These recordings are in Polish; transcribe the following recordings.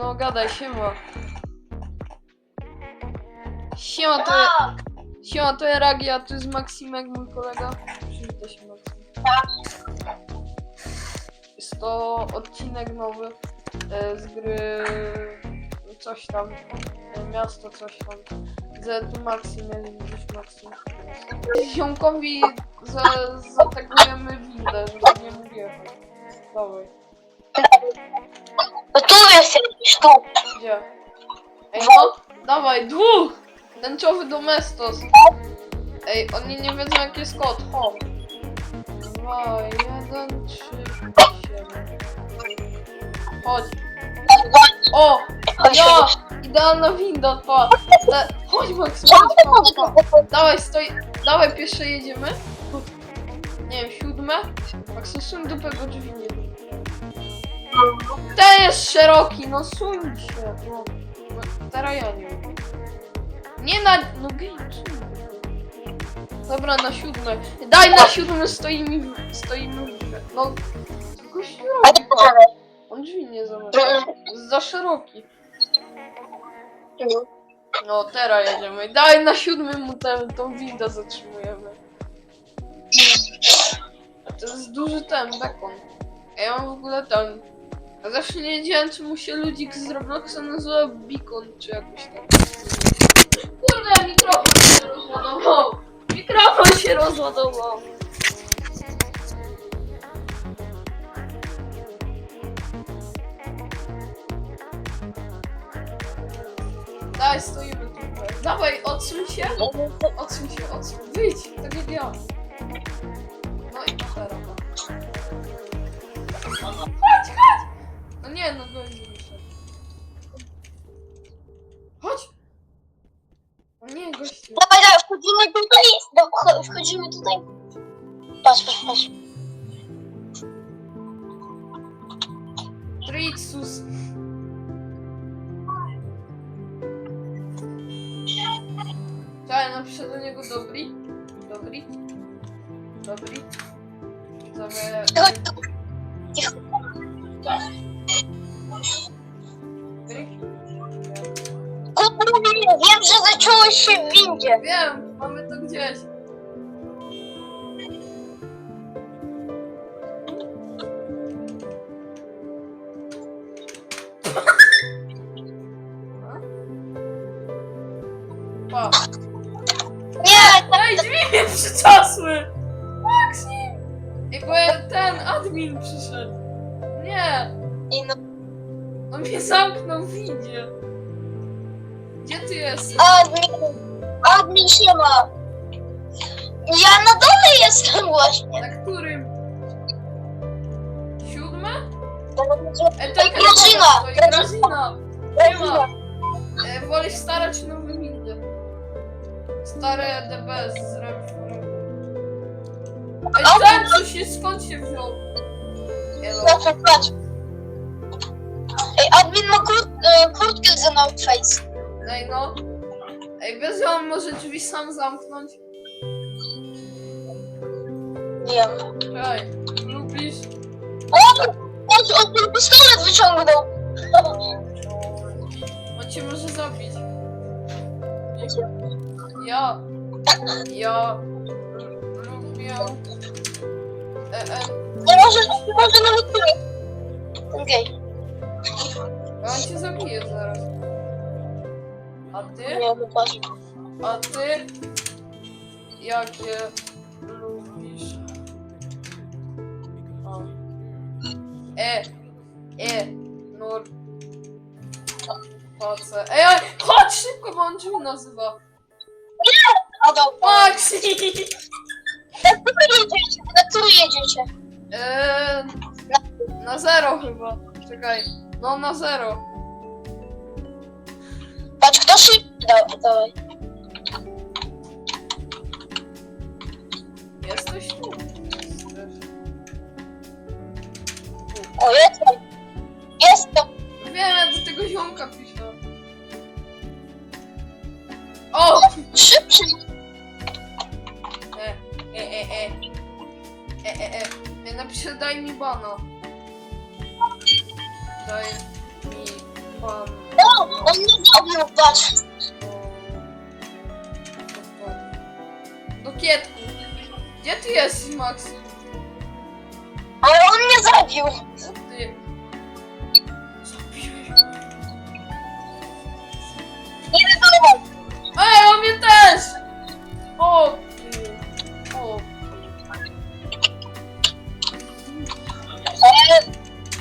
No gadaj, siema. Siema, to, A, siema, to ja Ragi, a tu jest Maksimek, mój kolega. Przywitaj się, Maksim. Jest to odcinek nowy e, z gry coś tam, e, miasto coś tam. Gdzie tu Maksim jest, widzisz Maksim. Ziomkowi za, zategujemy windę, żeby nie jechać. Dawaj, no tu jesteś, tu. gdzie? Ej no, dawaj, dwóch! Tęczowy domestos. Ej, oni nie wiedzą jaki jest kod, hop. Dwa, jeden, trzy, siedem. Chodź. O! Chodź, Ja! chodź. Idealna winda, pa! Da, chodź Max, chodź, pa, pa. Dawaj, stoi. Dawaj, pierwsze jedziemy. Nie wiem, siódme. Max, suń dupę, bo drzwi nie Ten jest szeroki, no suń się. No. Teraz ja nie. Nie na... No suń. Dobra, na siódme. Daj na siódme, stoimy, stoimy. No, pa. możemy. On drzwi nie zamyka. Jest za szeroki. No, teraz jedziemy. Daj na siódmym mu tę, tą windę zatrzymujemy. A to jest duży ten bekon. A ja mam w ogóle ten. Ja zawsze nie wiedziałem, czemu się ludzik z Robloxa nazywa Beacon, czy jakoś tak. Kurde, mikrofon się rozładował! Mikrofon się rozładował! Daj, stoimy tutaj. Dawaj, odsuń się. Odsuń się, odsuń. Wyjdź, tak jak ja. No i teraz. Chodź! No nie, no gość wyszedł. Chodź! No nie, gościu. Dawaj, dawaj, wchodzimy tutaj. No, cho- wchodzimy tutaj. Patrz, patrz, patrz. Tritsus. Czekaj, napiszę do niego dobry. Dobry. Dobry. Sobie... Chodź tu. Cicho. Kurde, wiem, że zacząłeś się w windzie. Wiem, mamy to gdzieś. Pa. Nie, Ej, drzwi mnie przyciasły! Maxim! Jakby ten admin przyszedł. Nie, I no, on mnie zamknął w windzie. Ty jesteś? admin, admin się ma. Ja na dole jestem właśnie. Na którym? Siódme? E, Ej, Grażyna! Grażyna! Grażyna! Grażyna. E, wolisz stare czy nowe windy? Stare DBS z. Ej, ten co się skąd się wziął? Elo. Patrz, patrz. Ej, admin ma kur e, kurtkę za North Face. Ej no. Ej, bez ją może drzwi sam zamknąć? Wiem. Czekaj, lubisz? O! On, on ten pistolet wyciągnął. On cię może zabić. Ja. Ja. Lubię. E, e, Nie może, nie może nawet Nie, no patrz. A ty? Jakie lubisz? O. E. E. Nur. Pace. Ej, ej, chodź szybko, bo on drzwi nazywa. A dobra. Maxi! Na który jedziecie? Na który jedziecie? Eee, na zero chyba. Czekaj. No na zero. Patrz, kto szybki. Dawaj, dawaj. Jesteś tu. O, jestem. Jestem. Wiem, ja do tego ziomka piszę. O! Szybszy. E, e, e, e. E, e, e. e napiszę daj mi bana. daj mi pan O, on mnie zabił, patrz. Max? Ale on mnie zabił. Co ty? Zabiłeś Nie wyglądał. Ej, on mnie też! O ty. O. E,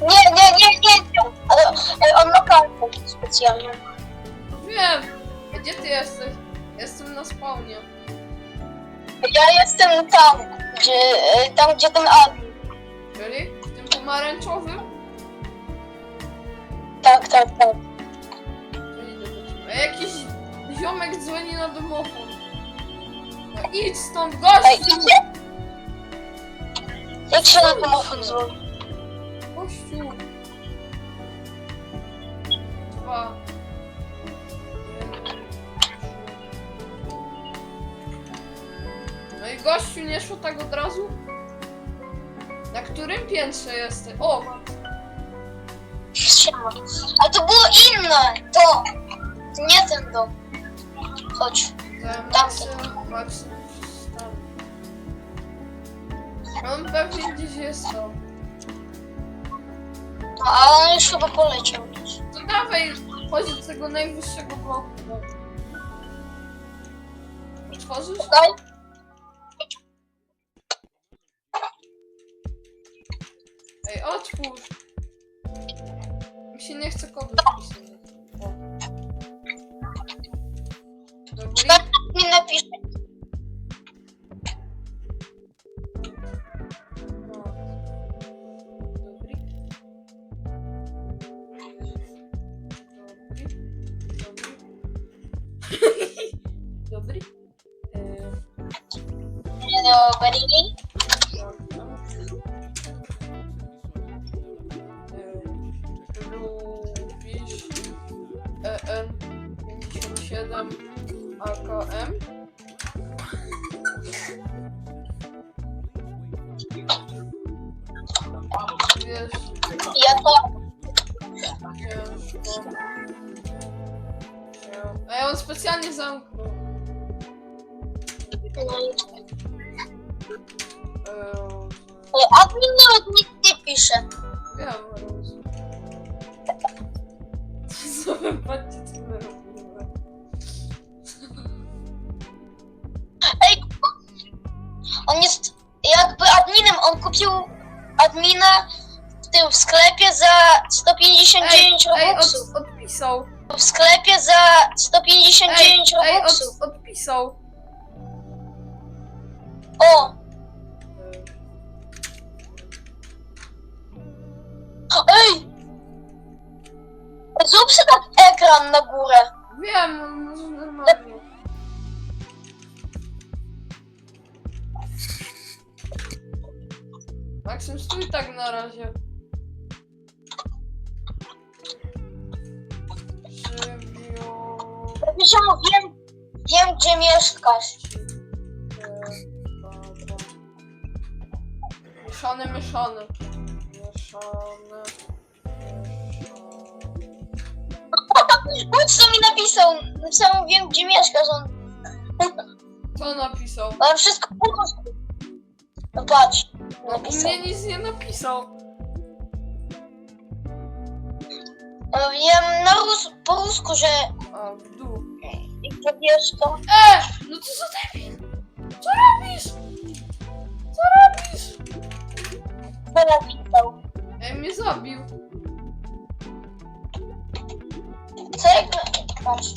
Nie, nie, nie, nie. ale on ma kartę specjalną. Wiem. Gdzie ty jesteś? Jestem na spawnie. Ja jestem tam, gdzie, e, tam gdzie ten admin. Czyli? W tym pomarańczowym? Tak, tak, tak. A jakiś ziomek dzwoni na domofon. No idź stąd, Ej, gościu! idzie? Jak się na domofon dzwoni? Gościu! Dwa. Gościu nie szło tak od razu? Na którym piętrze jesteś? O! Siema. A to było inne. To, to nie ten dom. Chodź. Ten Tamten. Maksym tam. On pewnie gdzieś jest tam. No, a on już chyba poleciał. To dawaj, chodź do tego najwyższego bloku. no. Otworzysz? Czekaj. Otwórz! Mi się nie chce kodu wpisać. 57 AKM? Wiesz, Ja to... ciężko się... Ej, on specjalnie zamknął. Eee, Ale admin nawet nic nie pisze. Wiem. Zobaczcie, co my robimy. On jest jakby adminem. On kupił admina w tym sklepie za 159 Ej, ej robuxów. od, odpisał. W sklepie za 159 Ej, ej od, robuxów. odpisał. O! Ej! Zrób sobie tak ekran na górę. Wiem, może normalnie. Maksym, stój tak na razie. Żywio... Ziomo, wiem, wiem gdzie mieszkasz. Mieszane, mieszane. Mieszane. Chodź co mi napisał. Napisał, wiem gdzie mieszkasz. On, Co napisał? on wszystko po polsku. No patrz, No, u napisał. mnie nic nie napisał. Wiem na rus, po rusku, że A, w dół. gdzie wiesz to. E! No co za debil? Co robisz? Co robisz? Co napisał? Ej, mnie zabił. Co jakby... Patrz.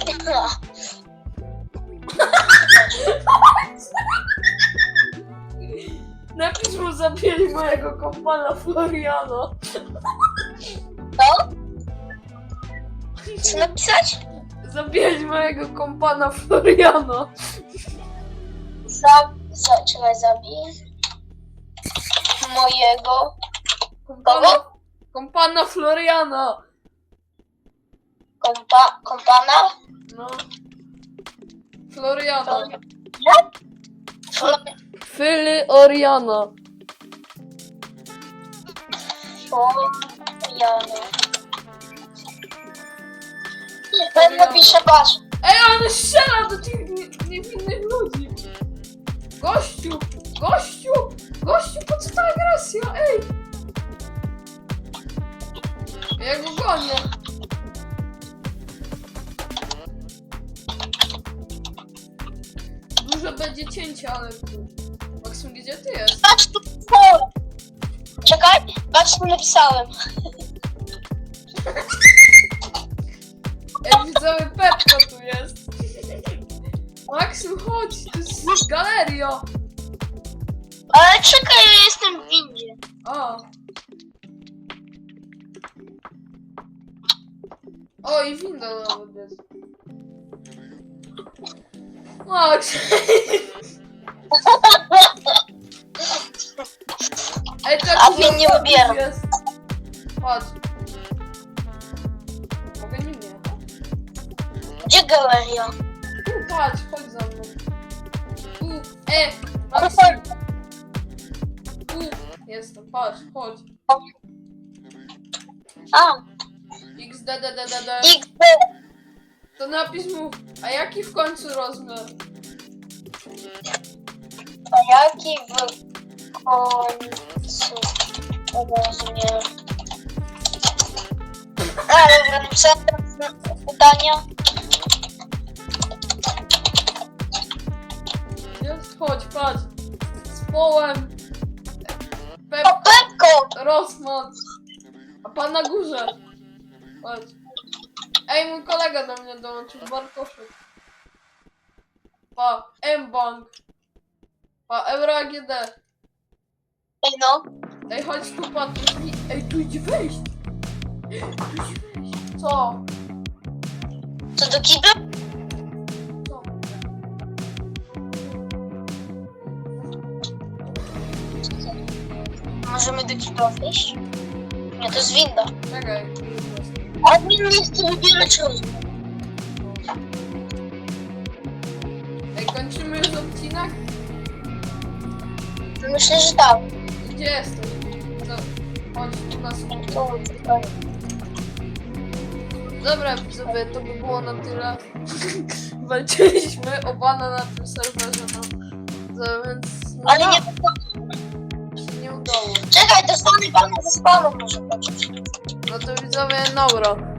zabili mojego kompana Floriano. Co? Co napisać? Zabili mojego kompana Floriano. Za... za czekaj, zabij. Mojego. Kompana, kompana Floriano. Kompa... Kompana? No. Floriano. Jak? Fyly Oriano. O, Jana. Ten napisze, patrz. Ej, on strzela do tych nie- niewinnych ludzi! Gościu! Gościu! Gościu, po co ta agresja? Ej! Ja go gonię. Dużo będzie cięcia, ale... Maksym, gdzie ty jest? Patrz tu. Patrz tu napisałem. Ej, widzowie, Pepka tu jest. Maksym, chodź, to jest galeria. Ale czekaj, ja jestem w windzie. A. O, i winda nawet jest. Max! Ej, tak A win nie wybieram. Jest. Patrz. Mogę nim nie. Gdzie galeria? Tu, patrz, chodź za mną. Tu, e, Ale Max, fajnie. tu. Jestem, patrz, chodź. A, XDDDD. XD. To napisz mu, a jaki w końcu rozmiar? A jaki w końcu rozumiem? A, dobra, napisałem pytania. Jest, chodź, patrz. Z połem. Pep, O, Pepko! Rosman. A pan na górze. Chodź. Ej, mój kolega do mnie dołączył, Bartoszek. Pa, M-Bank. Pa, Euro AGD. Ej no, Ej, chodź tu, pan. Ej, tu idzie wejść. Tu idzie wejść. Co? to do kibla? Co? Możemy do kibla wejść? Nie, to jest winda. Czekaj. A win nie chce wybierać rozmiar. Ej, kończymy już odcinek? Myślę, że tak. Gdzie jesteś? Tutaj. Dobra, sobie to by było na tyle. Walczyliśmy o bana na tym serwerze, no. To, więc no, Ale no, nie... się nie udało. Czekaj, dostanę pana ze spawnu może. No to widzowie, Nauro.